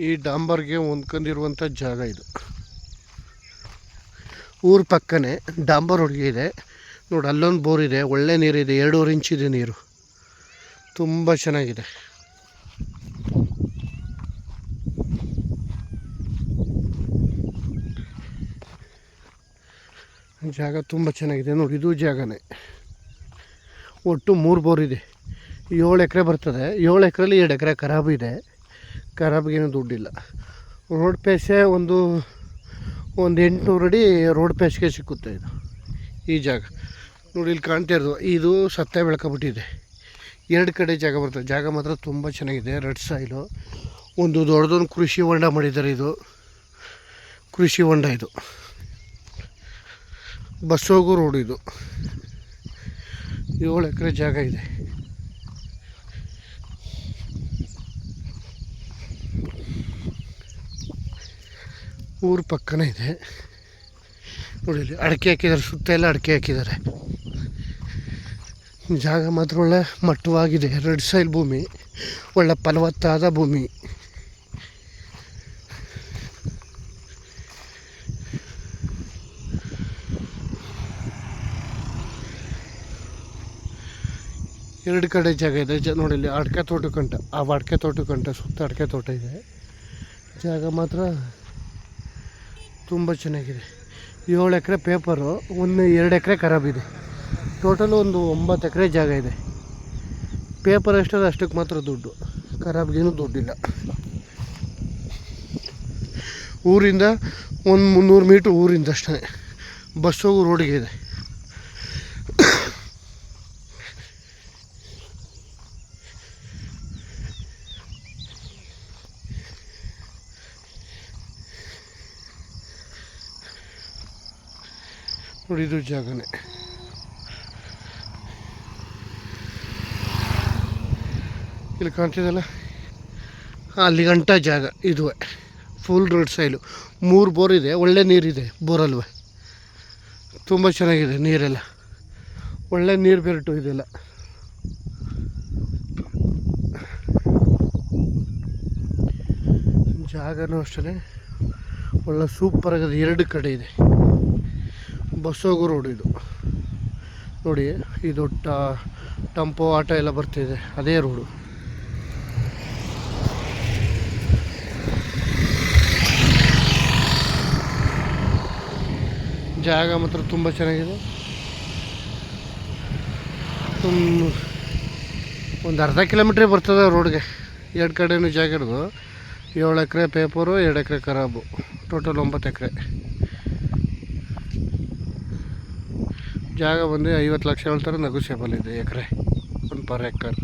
ಈ ಡಾಂಬರ್ಗೆ ಹೊಂದ್ಕೊಂಡಿರುವಂಥ ಜಾಗ ಇದು. ಊರ ಪಕ್ಕನೆ ಡಾಂಬರ್ ಹುಡುಗಿ ಇದೆ. ನೋಡಿ ಅಲ್ಲೊಂದು ಬೋರ್ ಇದೆ, ಒಳ್ಳೆ ನೀರಿದೆ ಎರಡೂವರೆ ಇಂಚಿದೆ ನೀರು. ತುಂಬ ಚೆನ್ನಾಗಿದೆ. ಜಾಗ ತುಂಬ ಚೆನ್ನಾಗಿದೆ. ನೋಡಿ ಇದು ಜಾಗನೇ. ಒಟ್ಟು ಮೂರು ಬೋರ್ ಇದೆ. ಏಳು ಎಕರೆ ಬರ್ತದೆ. ಏಳು ಎಕರೆಲಿ ಎರಡು ಎಕರೆ ಖರಾಬು ಇದೆ. ಖರಾಬ್ಗೇನು ದುಡ್ಡಿಲ್ಲ. ರೋಡ್ ಪೇಸೆ ಒಂದು ಒಂದು ಎಂಟುನೂರು ಅಡಿ ರೋಡ್ ಪೇಸ್ಗೆ ಸಿಕ್ಕುತ್ತೆ ಇದು, ಈ ಜಾಗ. ನೋಡಿ, ಇಲ್ಲಿ ಕಾಣ್ತಾ ಇರೋದು, ಇದು ಸತ್ತ ಬೆಳ್ಕೊಬಿಟ್ಟಿದೆ. ಎರಡು ಕಡೆ ಜಾಗ ಬರ್ತದೆ. ಜಾಗ ಮಾತ್ರ ತುಂಬ ಚೆನ್ನಾಗಿದೆ, ರೆಡ್ ಸಾಯಿಲು. ಒಂದು ದೊಡ್ಡದೊಂದು ಕೃಷಿ ಹೊಂಡ ಮಾಡಿದ್ದಾರೆ ಇದು. ಕೃಷಿ ಹೊಂಡ ಇದು. ಬಸ್ ಹೋಗೋ ರೋಡ್ ಇದು. ಏಳು ಎಕರೆ ಜಾಗ ಇದೆ. ಊರ ಪಕ್ಕನೇ ಇದೆ. ನೋಡಿ ಇಲ್ಲಿ ಅಡಿಕೆ ಹಾಕಿದ್ದಾರೆ ಸುತ್ತ ಎಲ್ಲ ಅಡಿಕೆ ಹಾಕಿದ್ದಾರೆ. ಜಾಗ ಮಾತ್ರ ಒಳ್ಳೆ ಮಟ್ಟವಾಗಿದೆ ರೆಡ್ ಸೈಲ್ ಭೂಮಿ, ಒಳ್ಳೆ ಫಲವತ್ತಾದ ಭೂಮಿ. ಎರಡು ಕಡೆ ಜಾಗ ಇದೆ, ಜ ನೋಡಿ ಇಲ್ಲಿ ಅಡಿಕೆ ತೋಟ ಕಂಟ ಆ ಅಡಿಕೆ ತೋಟಕ್ಕಂಟ ಕಂಟ ಸುತ್ತ ಅಡಿಕೆ ತೋಟ ಇದೆ. ಜಾಗ ಮಾತ್ರ ತುಂಬ ಚೆನ್ನಾಗಿದೆ. ಏಳು ಎಕರೆ ಪೇಪರು, ಒಂದು ಎರಡು ಎಕರೆ ಖರಾಬಿದೆ ಟೋಟಲ್ ಒಂದು ಒಂಬತ್ತು ಎಕರೆ ಜಾಗ ಇದೆ. ಪೇಪರ್ ಎಷ್ಟದ ಅಷ್ಟಕ್ಕೆ ಮಾತ್ರ ದುಡ್ಡು. ಖರಾಬ್ಗೇನು ದುಡ್ಡಿಲ್ಲ. ಊರಿಂದ ಒಂದು ಮುನ್ನೂರು ಮೀಟ್ರ್ ಊರಿಂದ ಅಷ್ಟೇ. ಬಸ್ ಹೋಗೋ ರೋಡಿಗೆ ಇದೆ. ನೋಡಿ ಇದು ಜಾಗನೇ. ಇಲ್ಲಿ ಕಾಣ್ತಿದಲ್ಲ ಅಲ್ಲಿ ಗಂಟ ಜಾಗ, ಇದುವೆ. ಫುಲ್ ರೋಡ್ ಸೈಲು ಮೂರು ಬೋರ್ ಇದೆ, ಒಳ್ಳೆ ನೀರಿದೆ ಬೋರಲ್ವೇ. ತುಂಬ ಚೆನ್ನಾಗಿದೆ ನೀರೆಲ್ಲ. ಒಳ್ಳೆ ನೀರು ಬೆರಟು ಇದೆಲ್ಲ. ಜಾಗನೂ ಅಷ್ಟೇ ಒಳ್ಳೆ ಸೂಪರ್ ಆಗಿದೆ, ಎರಡು ಕಡೆ ಇದೆ. ಬಸ್ ಹೋಗೋ ರೋಡ್ ಇದು. ನೋಡಿ, ಇದು ದೊಡ್ಡ ಟೆಂಪೋ ಆಟೋ ಎಲ್ಲ ಬರ್ತಿದೆ, ಅದೇ ರೋಡು. ಜಾಗ ಮಾತ್ರ ತುಂಬ ಚೆನ್ನಾಗಿದೆ. ಒಂದು ಅರ್ಧ ಕಿಲೋಮೀಟ್ರ್ ಬರ್ತದೆ ರೋಡ್ಗೆ. ಎರಡು ಕಡೆನೂ ಜಾಗ ಇರೋದು. ಏಳು ಎಕರೆ ಪೇಪರು, ಎರಡು ಎಕರೆ ಖರಾಬು ಟೋಟಲ್ ಒಂಬತ್ತು ಎಕರೆ. ಜಾಗ ಬಂದು ಐವತ್ತು ಲಕ್ಷ ಹೇಳ್ತಾರೆ ನೆಗೋಷಿಯಬಲ್ ಇದೆ ಎಕರೆ ಒಂದು ಪರ್ ಎಕರ್